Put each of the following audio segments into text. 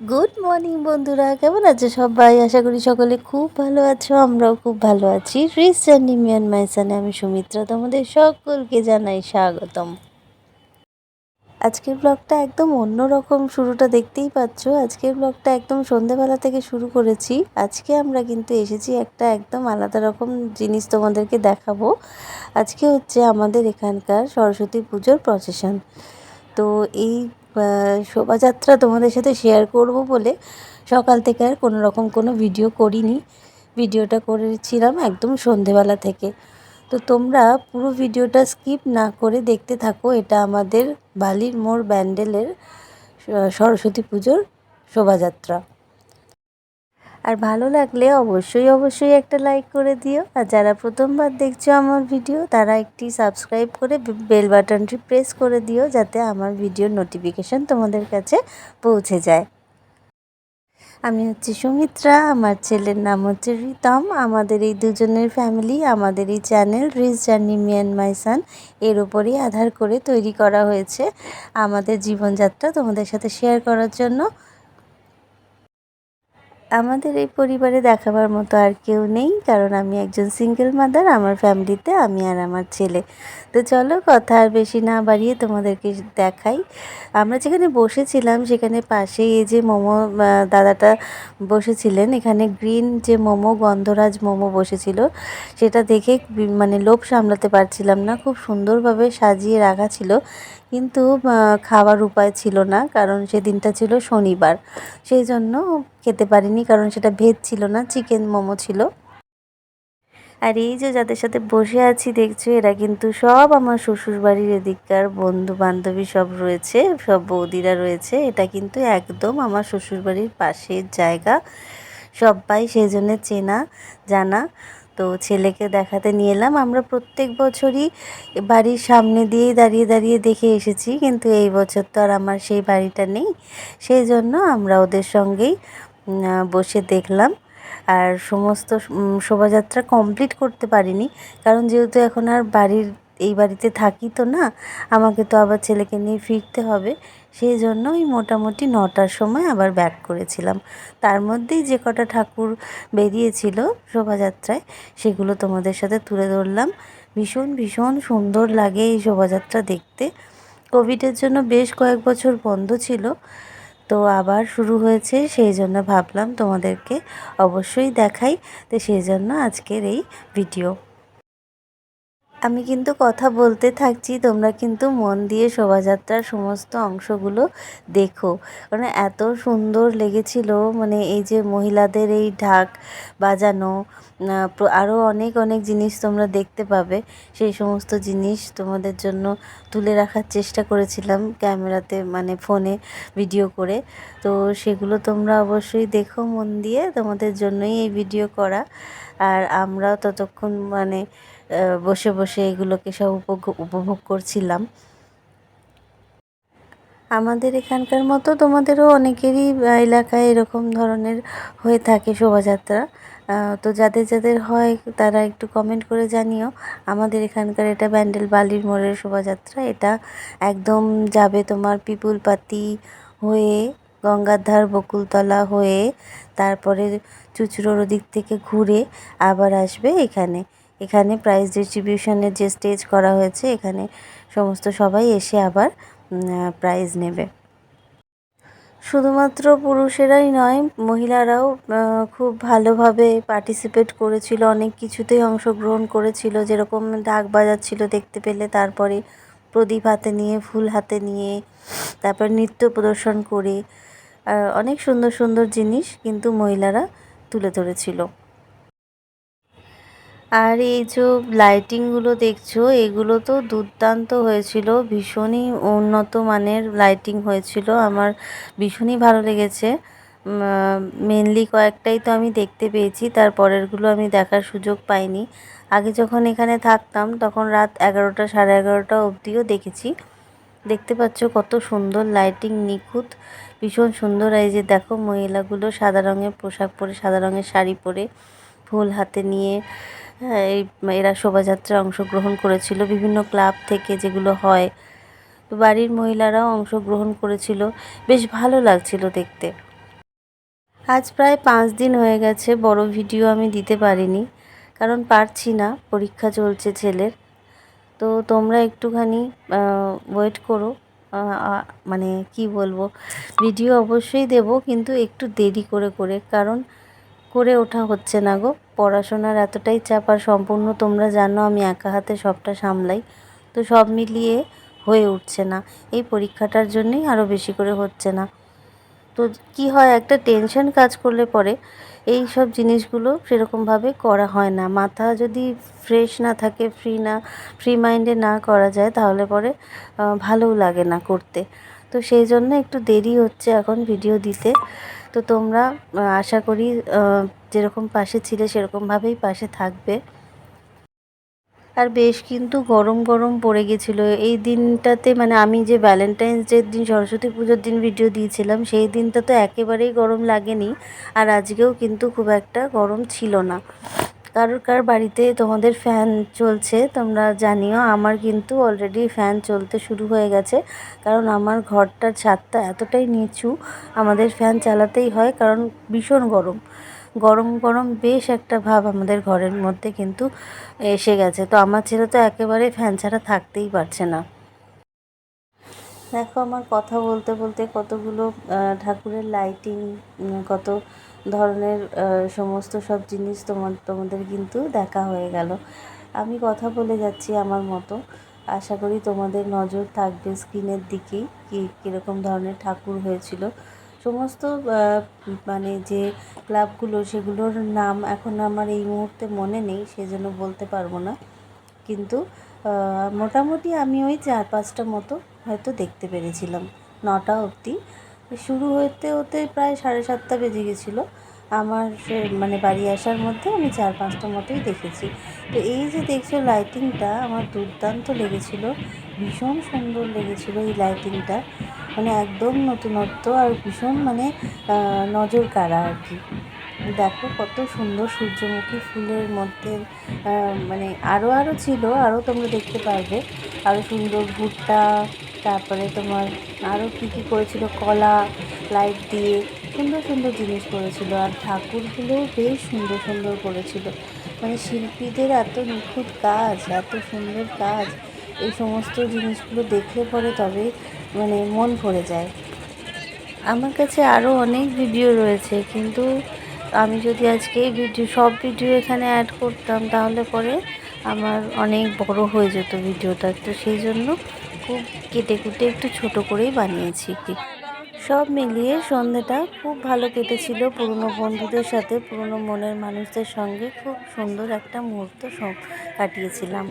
Good morning বন্ধুরা। কেমন আছো সবাই? আশা করি সকলে খুব ভালো আছো, আমরাও খুব ভালো আছি। রিস জার্নি মিয়ান মাইসানে আমি সুমিত্রা, তোমাদের সকলকে জানাই স্বাগতম। আজকের ব্লগটা একদম অন্যরকম, শুরুটা দেখতেই পাচ্ছ। আজকের ব্লগটা একদম সন্ধেবেলা থেকে শুরু করেছি। আজকে আমরা কিন্তু এসেছি একটা একদম আলাদা রকম জিনিস তোমাদেরকে দেখাবো। আজকে হচ্ছে আমাদের এখানকার সরস্বতী পুজোর প্রসেশন তো এই শোভাযাত্রা তোমাদের সাথে শেয়ার করব বলে সকাল থেকে আর কোনো রকম কোনো ভিডিও করিনি। ভিডিওটা করেছিলাম একদম সন্ধেবেলা থেকে। তো তোমরা পুরো ভিডিওটা স্কিপ না করে দেখতে থাকো। এটা আমাদের বালির মোড় ব্যান্ডেলের সরস্বতী পুজোর শোভাযাত্রা। আর ভালো লাগলে অবশ্যই অবশ্যই একটা লাইক করে দিও। আর যারা প্রথমবার দেখছ আমার ভিডিও তারা একটি সাবস্ক্রাইব করে বেল বাটনটি প্রেস করে দিও যাতে আমার ভিডিওর নোটিফিকেশান তোমাদের কাছে পৌঁছে যায়। আমি হচ্ছি সুমিত্রা, আমার ছেলের নাম হচ্ছে রিতম। আমাদের এই দুজনের ফ্যামিলি আমাদের এই চ্যানেল রিস জার্নি মিয়ান মাই সান এর ওপরই আধার করে তৈরি করা হয়েছে। আমাদের জীবনযাত্রা তোমাদের সাথে শেয়ার করার জন্য। আমাদের এই পরিবারে দেখাবার মতো আর কেউ নেই, কারণ আমি একজন সিঙ্গেল মাদার আমার ফ্যামিলিতে আমি আর আমার ছেলে। তো চলো কথা আর বেশি না বাড়িয়ে তোমাদেরকে দেখাই। আমরা যেখানে বসেছিলাম, সেখানে পাশে এই যে মোমো দাদাটা বসেছিলেন, এখানে গ্রিন যে মোমো, গন্ধরাজ মোমো বসেছিল, সেটা দেখে মানে লোভ সামলাতে পারছিলাম না। খুব সুন্দরভাবে সাজিয়ে রাখা ছিল। কিন্তু খাওয়ার উপায় ছিল না, কারণ সেদিনটা ছিল শনিবার। সেই জন্য খেতে পারিনি, কারণ সেটা ভেজ ছিল না, চিকেন মোমো ছিল। আর এই যে যাদের সাথে বসে আছি, দেখছ, এরা কিন্তু সব আমার শ্বশুরবাড়ির এদিককার বন্ধু বান্ধবী সব রয়েছে, সব বৌদিরা রয়েছে। এটা কিন্তু একদম আমার শ্বশুরবাড়ির পাশের জায়গা। সবাই সেই জন্য চেনা, জানা। তো ছেলেকে দেখাতে নিয়ে এলাম। আমরা প্রত্যেক বছরই বাড়ির সামনে দিয়েই দাঁড়িয়ে দাঁড়িয়ে দেখে এসেছি, কিন্তু এই বছর তো আর আমার সেই বাড়িটা নেই। সেই জন্য আমরা ওদের সঙ্গেই বসে দেখলাম। আর সমস্ত শোভাযাত্রা কমপ্লিট করতে পারিনি, কারণ যেহেতু এখন আর বাড়ির এই বাড়িতে থাকি তো না, আমাকে তো আবার ছেলেকে নিয়ে ফিরতে হবে। সেই জন্য ওই মোটামুটি নটার সময় আবার ব্যাক করেছিলাম। তার মধ্যেই যে কটা ঠাকুর বেরিয়েছিল শোভাযাত্রায়, সেগুলো তোমাদের সাথে তুলে ধরলাম। ভীষণ ভীষণ সুন্দর লাগে এই শোভাযাত্রা দেখতে। কোভিডের জন্য বেশ কয়েক বছর বন্ধ ছিল, তো আবার শুরু হয়েছে সেই জন্য ভাবলাম তোমাদেরকে অবশ্যই দেখাই। তো সেই জন্য আজকের এই ভিডিও আমি কিন্তু কথা বলতে থাকছি, তোমরা কিন্তু মন দিয়ে শোভাযাত্রার সমস্ত অংশগুলো দেখো। কারণ এত সুন্দর লেগেছিল মানে এই যে মহিলাদের এই ঢাক বাজানো আরও অনেক অনেক জিনিস তোমরা দেখতে পাবে। সেই সমস্ত জিনিস তোমাদের জন্য তুলে রাখার চেষ্টা করেছিলাম ক্যামেরাতে মানে ফোনে ভিডিও করে। তো সেগুলো তোমরা অবশ্যই দেখো মন দিয়ে, তোমাদের জন্যই এই ভিডিও করা। আর আমরাও ততক্ষণ মানে বসে বসে এগুলোকে সব উপভোগ করছিলাম। আমাদের এখানকার মতো তোমাদেরও অনেকেরই এলাকায় এরকম ধরনের হয়ে থাকে শোভাযাত্রা। তো যাদের যাদের হয় তারা একটু কমেন্ট করে জানিও। আমাদের এখানকার এটা ব্যান্ডেল বালির মোড়ের শোভাযাত্রা। এটা একদম যাবে তোমার পিপুলপাতি হয়ে গঙ্গার ধার বকুলতলা হয়ে, তারপরে চুচড়োর ওদিক থেকে ঘুরে আবার আসবে এখানে। এখানে প্রাইজ ডিস্ট্রিবিউশনের যে স্টেজ করা হয়েছে, এখানে সমস্ত সবাই এসে আবার প্রাইজ নেবে। শুধুমাত্র পুরুষেরাই নয়, মহিলারাও খুব ভালোভাবে পার্টিসিপেট করেছিল, অনেক কিছুতেই অংশগ্রহণ করেছিল। যেরকম ঢাক বাজাচ্ছিল দেখতে পেলে, তারপরে প্রদীপ হাতে নিয়ে, ফুল হাতে নিয়ে, তারপর নৃত্য প্রদর্শন করে অনেক সুন্দর সুন্দর জিনিস কিন্তু মহিলারা তুলে ধরেছিল। আর এই যে লাইটিংগুলো দেখছ, এগুলো তো দুর্দান্ত হয়েছিল। ভীষণই উন্নত মানের লাইটিং হয়েছিল। আমার ভীষণই ভালো লেগেছে। মেনলি কয়েকটাই তো আমি দেখতে পেয়েছি তারপরেরগুলো আমি দেখার সুযোগ পাইনি। আগে যখন এখানে থাকতাম, তখন রাত এগারোটা সাড়ে এগারোটা অবধিও দেখেছি। দেখতে পাচ্ছ কত সুন্দর লাইটিং নিখুঁত, ভীষণ সুন্দর। এই যে দেখো, মহিলাগুলো সাদা রঙের পোশাক পরে, সাদা রঙের শাড়ি পরে, ফুল হাতে নিয়ে এই এরা শোভাযাত্রায় অংশগ্রহণ করেছিল। বিভিন্ন ক্লাব থেকে যেগুলো হয়, তো বাড়ির মহিলারাও অংশগ্রহণ করেছিল। বেশ ভালো লাগছিল দেখতে। আজ প্রায় পাঁচ দিন হয়ে গেছে, বড় ভিডিও আমি দিতে পারিনি, কারণ পারছি না, পরীক্ষা চলছে ছেলের। তো তোমরা একটুখানি ওয়েট করো মানে কি বলব, ভিডিও অবশ্যই দেব, কিন্তু একটু দেরি করে করে, কারণ করে ওঠা হচ্ছে না গো। পড়াশোনার এতটাই চাপ আর সম্পূর্ণ তোমরা জানো আমি একা হাতে সবটা সামলাই, তো সব মিলিয়ে হয়ে উঠছে না। এই পরীক্ষাটার জন্যই আরও বেশি করে হচ্ছে না। তো কি হয়, একটা টেনশন কাজ করলে পরে এই সব জিনিসগুলো সেরকমভাবে করা হয় না। মাথা যদি ফ্রেশ না থাকে ফ্রি না ফ্রি মাইন্ডে না করা যায়, তাহলে পরে ভালোও লাগে না করতে। তো সেই জন্য একটু দেরি হচ্ছে এখন ভিডিও দিতে। তো তোমরা আশা করি যেরকম পাশে ছিলে সেরকমভাবেই পাশে থাকবে। আর বেশ কিন্তু গরম গরম পড়ে গেছিল। এই দিনটাতে মানে আমি যে ভ্যালেন্টাইন্স ডের দিন, সরস্বতী পুজোর দিন ভিডিও দিয়েছিলাম, সেই দিনটা তো একেবারেই গরম লাগেনি। আর আজকেও কিন্তু খুব একটা গরম ছিল না। কারোর কার বাড়িতে তোমাদের ফ্যান চলছে, তোমরা জানিও আমার কিন্তু অলরেডি ফ্যান চলতে শুরু হয়ে গেছে। কারণ আমার ঘরটার ছাদটা এতটাই নিচু, আমাদের ফ্যান চালাতেই হয়, কারণ ভীষণ গরম। গরম গরম বেশ একটা ভাব আমাদের ঘরের মধ্যে কিন্তু এসে গেছে। তো আমার ছেলে তো একেবারে ফ্যান ছাড়া থাকতেই পারছে না। দেখো আমার কথা বলতে বলতে কতগুলো ঠাকুরের লাইটিং কত ধরনের সমস্ত সব জিনিস তোমার, তোমাদের কিন্তু দেখা হয়ে গেল। আমি কথা বলে যাচ্ছি আমার মতো। আশা করি তোমাদের নজর থাকবে স্ক্রিনের দিকেই, কী, কীরকম ধরনের ঠাকুর হয়েছিল। সমস্ত মানে যে ক্লাবগুলো, সেগুলোর নাম এখন আমার এই মুহূর্তে মনে নেই, সেজন্য বলতে পারব না। কিন্তু মোটামুটি আমি ওই চার পাঁচটা মতো হয়তো দেখতে পেরেছিলাম, নটা অবধি। শুরু হতে হতে প্রায় সাড়ে সাতটা বেজে গেছিল। আমার মানে বাড়ি আসার মধ্যে আমি চার পাঁচটা মতোই দেখেছি। তো এই যে দেখছ লাইটিংটা আমার দুর্দান্ত লেগেছিল। ভীষণ সুন্দর লেগেছিল এই লাইটিংটা মানে একদম নতুনত্ব আর ভীষণ মানে নজর কাড়া আর কি। দেখো কত সুন্দর সূর্যমুখী ফুলের মধ্যে মানে আরও আরও ছিল আরও তোমরা দেখতে পারবে। আরও সুন্দর ভুট্টা তারপরে তোমার আরও কী কী করেছিল? কলা লাইট দিয়ে সুন্দর সুন্দর জিনিস করেছিল। আর ঠাকুরগুলোও বেশ সুন্দর সুন্দর করেছিল। মানে শিল্পীদের এত নিখুঁত কাজ, এত সুন্দর কাজ, এই সমস্ত জিনিসগুলো দেখলে পরে তবে মানে মন ভরে যায়। আমার কাছে আরও অনেক ভিডিও রয়েছে, কিন্তু আমি যদি আজকে এই ভিডিও সব ভিডিও এখানে অ্যাড করতাম, তাহলে পরে আমার অনেক বড় হয়ে যেত ভিডিওটা তো সেই জন্য খুব কেটে কুটে একটু ছোট করেই বানিয়েছি সব মিলিয়ে সন্ধেটা খুব ভালো কেটেছিল পুরনো বন্ধুদের সাথে, পুরনো মনের মানুষদের সঙ্গে। খুব সুন্দর একটা মুহূর্ত কাটিয়েছিলাম।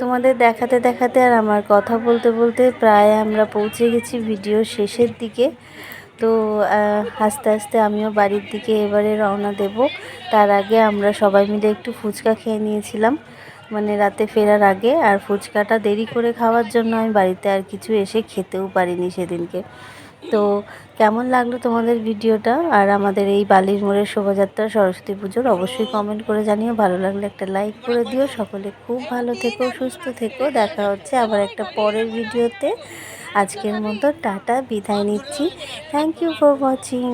তোমাদের দেখাতে দেখাতে আর আমার কথা বলতে বলতে প্রায় আমরা পৌঁছে গেছি ভিডিও শেষের দিকে। তো আস্তে আস্তে আমিও বাড়ির দিকে এবারে রওনা দেব। তার আগে আমরা সবাই মিলে একটু ফুচকা খেয়ে নিয়েছিলাম। মানে রাতে ফেরার আগে আর ফুচকাটা দেরি করে খাওয়ার জন্য আমি বাড়িতে আর কিছু এসে খেতেও পারিনি সেদিনকে। তো কেমন লাগল তোমাদের ভিডিওটা? আর আমাদের এই বালির মোড়ের শোভাযাত্রা, সরস্বতী পুজোর অবশ্যই কমেন্ট করে জানিও। ভালো লাগলে একটা লাইক করে দিও। সকলে খুব ভালো থেকো, সুস্থ থেকো। দেখা হচ্ছে আবার একটা পরের ভিডিওতে। আজকের মতো টাটা, বিদায় নিচ্ছি। Thank you for watching